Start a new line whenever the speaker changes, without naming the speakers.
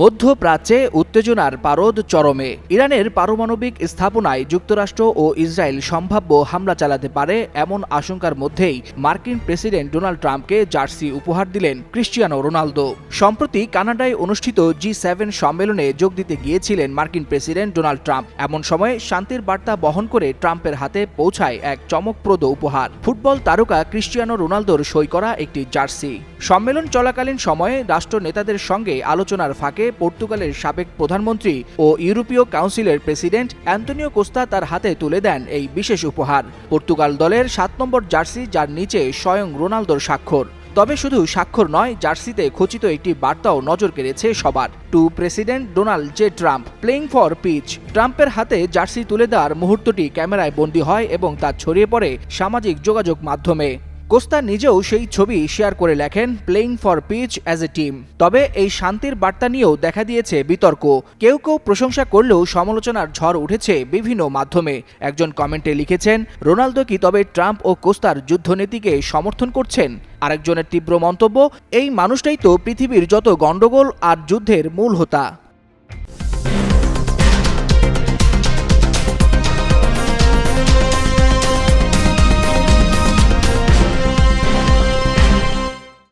মধ্যপ্রাচ্যে উত্তেজনার পারদ চরমে। ইরানের পারমাণবিক স্থাপনায় যুক্তরাষ্ট্র ও ইসরায়েল সম্ভাব্য হামলা চালাতে পারে এমন আশঙ্কার মধ্যেই মার্কিন প্রেসিডেন্ট ডোনাল্ড ট্রাম্পকে জার্সি উপহার দিলেন ক্রিশ্চিয়ানো রোনালদো। সম্প্রতি কানাডায় অনুষ্ঠিত জি সেভেন সম্মেলনে যোগ দিতে গিয়েছিলেন মার্কিন প্রেসিডেন্ট ডোনাল্ড ট্রাম্প। এমন সময়ে শান্তির বার্তা বহন করে ট্রাম্পের হাতে পৌঁছায় এক চমকপ্রদ উপহার। ফুটবল তারকা ক্রিশ্চিয়ানো রোনালদোর সই করা একটি জার্সি। সম্মেলন চলাকালীন সময়ে রাষ্ট্র নেতাদের সঙ্গে আলোচনার ফাঁকে পর্তুগালের সাবেক প্রধানমন্ত্রী ও ইউরোপীয় কাউন্সিলের প্রেসিডেন্ট অ্যান্তনিও কোস্তা তার হাতে তুলে দেন এই বিশেষ উপহার। পর্তুগাল দলের সাত নম্বর জার্সি, যার নিচে স্বয়ং রোনালদোর স্বাক্ষর। তবে শুধু স্বাক্ষর নয়, জার্সিতে খচিত একটি বার্তাও নজর কেড়েছে সবার। To President Donald J Trump playing for peace. ট্রাম্পের হাতে জার্সি তুলে দেওয়ার মুহূর্তটি ক্যামেরায় বন্দী হয় এবং তা ছড়িয়ে পড়ে সামাজিক যোগাযোগ মাধ্যমে। কোস্তা নিজেও সেই ছবি শেয়ার করে লেখেন playing for peace as a team তবে এই শান্তির বার্তা নিয়েও দেখা দিয়েছে বিতর্ক। কেউ কেউ প্রশংসা করলেও সমালোচনার ঝড় উঠেছে বিভিন্ন মাধ্যমে। একজন কমেন্টে লিখেছেন, রোনালদো কি তবে ট্রাম্প ও কোস্তার যুদ্ধনীতিকে সমর্থন করছেন? আরেকজনের তীব্র মন্তব্য, এই মানুষটাই তো পৃথিবীর যত গণ্ডগোল আর যুদ্ধের মূল হোতা।